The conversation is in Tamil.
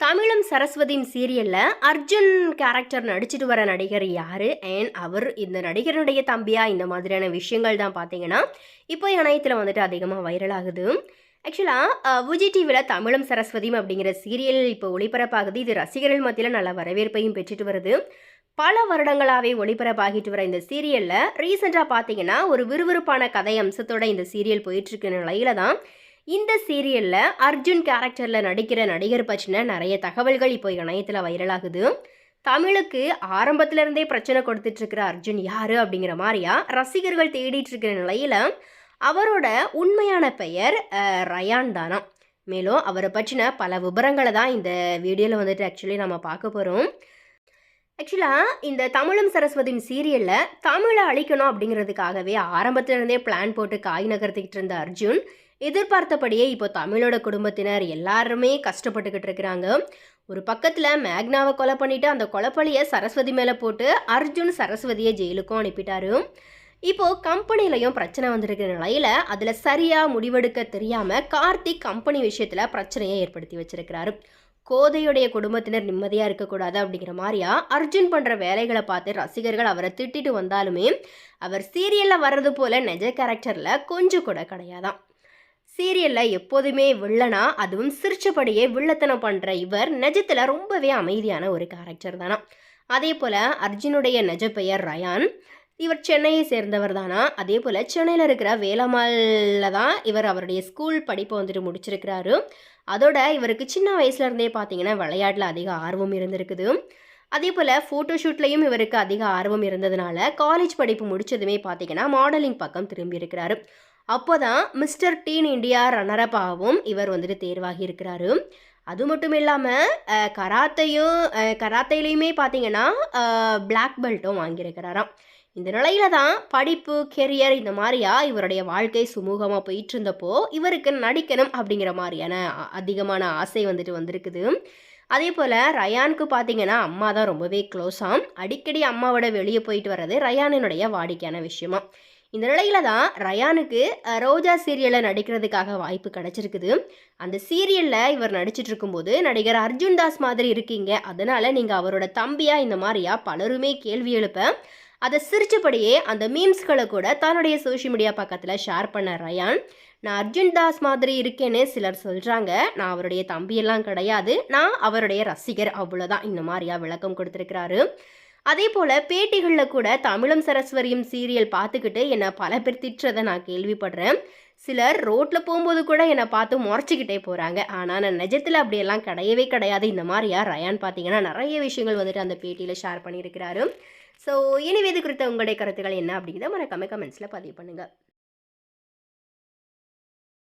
தமிழும் சரஸ்வதியும் சீரியலில் அர்ஜுன் கேரக்டர் நடிச்சிட்டு வர நடிகர் யார்? அண்ட் அவர் இந்த நடிகருடைய தம்பியா? இந்த மாதிரியான விஷயங்கள் தான் பார்த்தீங்கன்னா இப்போ இணையத்தில் வந்துட்டு அதிகமாக வைரல் ஆகுது. ஆக்சுவலாக விஜய் டிவியில் தமிழும் சரஸ்வதியும் அப்படிங்கிற சீரியல் இப்போ ஒளிபரப்பாகுது. இது ரசிகர்கள் மத்தியில் நல்ல வரவேற்பையும் பெற்றுட்டு வருது. பல வருடங்களாகவே ஒளிபரப்பாகிட்டு வர இந்த சீரியலில் ரீசெண்டாக பார்த்தீங்கன்னா ஒரு விறுவிறுப்பான கதை அம்சத்தோட இந்த சீரியல் போயிட்டுருக்க நிலையில தான் இந்த சீரியலில் அர்ஜுன் கேரக்டரில் நடிக்கிற நடிகர் பற்றின நிறைய தகவல்கள் இப்போ இணையத்தில் வைரலாகுது. தமிழுக்கு ஆரம்பத்திலிருந்தே பிரச்சனை கொடுத்துட்ருக்கிற அர்ஜுன் யார் அப்படிங்கிற மாதிரியா ரசிகர்கள் தேடிட்டு இருக்கிற நிலையில் அவரோட உண்மையான பெயர் ரயான் தானா. மேலும் அவரை பற்றின பல விவரங்களை தான் இந்த வீடியோவில் வந்துட்டு ஆக்சுவலி நம்ம பார்க்க போகிறோம் ஆக்சுவலாக இந்த தமிழும் சரஸ்வதியும் சீரியலில் தமிழை அழிக்கணும் அப்படிங்கிறதுக்காகவே ஆரம்பத்திலிருந்தே பிளான் போட்டு காய் நகர்த்திக்கிட்டு இருந்த அர்ஜுன் எதிர்பார்த்தபடியே இப்போ தமிழோட குடும்பத்தினர் எல்லாருமே கஷ்டப்பட்டுக்கிட்டு இருக்கிறாங்க. ஒரு பக்கத்தில் மேக்னாவை கொலை பண்ணிட்டு அந்த கொலைப்பழியை சரஸ்வதி மேலே போட்டு அர்ஜுன் சரஸ்வதியை ஜெயிலுக்கும் அனுப்பிட்டாரு. இப்போது கம்பெனிலையும் பிரச்சனை வந்திருக்கிற நிலையில் அதில் சரியாக முடிவெடுக்க தெரியாமல் கார்த்திக் கம்பெனி விஷயத்தில் பிரச்சனையை ஏற்படுத்தி வச்சிருக்கிறாரு. கோதையுடைய குடும்பத்தினர் நிம்மதியாக இருக்கக்கூடாது அப்படிங்கிற மாதிரியா அர்ஜுன் பண்ணுற வேலைகளை பார்த்து ரசிகர்கள் அவரை திட்டிட்டு வந்தாலுமே அவர் சீரியலில் வர்றது போல நெஜ கேரக்டரில் கொஞ்சம் கூட கிடையாதான். சீரியலில் எப்போதுமே வில்லனா அதுவும் சிரிச்சபடியே வில்லத்தனம் பண்ணுற இவர் நிஜத்தில் ரொம்பவே அமைதியான ஒரு கேரக்டர் தானா. அதே போல் அர்ஜுனுடைய நிஜ பெயர் ரயான். இவர் சென்னையை சேர்ந்தவர் தானா? அதே போல் சென்னையில் இருக்கிற வேலம்மாளில் தான் இவர் அவருடைய ஸ்கூல் படிப்பை வந்துட்டு முடிச்சிருக்கிறாரு. அதோட இவருக்கு சின்ன வயசுல இருந்தே பார்த்தீங்கன்னா விளையாட்டில் அதிக ஆர்வம் இருந்திருக்குது. அதே போல் ஃபோட்டோஷூட்லேயும் இவருக்கு அதிக ஆர்வம் இருந்ததுனால காலேஜ் படிப்பு முடிச்சதுமே பார்த்தீங்கன்னா மாடலிங் பக்கம் திரும்பி இருக்கிறாரு. அப்போதான் மிஸ்டர் டீன் இந்தியா ரன்னரப் ஆகவும் இவர் வந்துட்டு தேர்வாகி இருக்கிறாரு அது மட்டும் இல்லாமல் கராத்தையும் கராத்தையிலையுமே பார்த்தீங்கன்னா பிளாக் பெல்ட்டும் வாங்கியிருக்கிறாராம். இந்த நிலையில தான் படிப்பு கெரியர் இந்த மாதிரியா இவருடைய வாழ்க்கை சுமூகமாக போயிட்டு இருந்தப்போ இவருக்கு நடிக்கணும் அப்படிங்கிற மாதிரியான அதிகமான ஆசை வந்துட்டு வந்திருக்குது. அதே போல் ரயானுக்கு பார்த்தீங்கன்னா அம்மா தான் ரொம்பவே க்ளோஸாம் அடிக்கடி அம்மாவோட வெளியே போயிட்டு வர்றது ரயானினுடைய வாடிக்கையான விஷயமா. இந்த நிலையில தான் ரயானுக்கு ரோஜா சீரியலில் நடிக்கிறதுக்காக வாய்ப்பு கிடைச்சிருக்குது. அந்த சீரியலில் இவர் நடிச்சிட்டு இருக்கும்போது நடிகர் அர்ஜுன் தாஸ் மாதிரி இருக்கீங்க. அதனால நீங்கள் அவரோட தம்பியா இந்த மாதிரியா பலருமே கேள்வி எழுப்ப அதை சிரிச்சபடியே அந்த மீம்ஸ்களை கூட தன்னுடைய சோஷியல் மீடியா பக்கத்தில் ஷேர் பண்ண ரயான். நான் அர்ஜுன் தாஸ் மாதிரி இருக்கேன்னு சிலர் சொல்கிறாங்க நான் அவருடைய தம்பியெல்லாம் கிடையாது. நான் அவருடைய ரசிகர். அவ்வளோதான் இந்த மாதிரியா விளக்கம் கொடுத்துருக்கிறாரு. அதே போல் பேட்டிகளில் கூட தமிழும் சரஸ்வரியும் சீரியல் பார்த்துக்கிட்டு என்னை பல பேர் திட்டுறதை நான் கேள்விப்படுறேன். சிலர் ரோட்டில் போகும்போது கூட என்னை பார்த்து முறைச்சிக்கிட்டே போகிறாங்க ஆனால் நான் நிஜத்தில் அப்படியெல்லாம் கிடையவே கிடையாது. இந்த மாதிரியா? ரயான் பார்த்தீங்கன்னா நிறைய விஷயங்கள் வந்துட்டு அந்த பேட்டியில் ஷேர் பண்ணியிருக்கிறாரு. ஸோ இனி இது குறித்த உங்களுடைய கருத்துக்கள் என்ன அப்படிங்கிறத மறக்காம கமெண்ட்ஸில் பதிவு பண்ணுங்கள்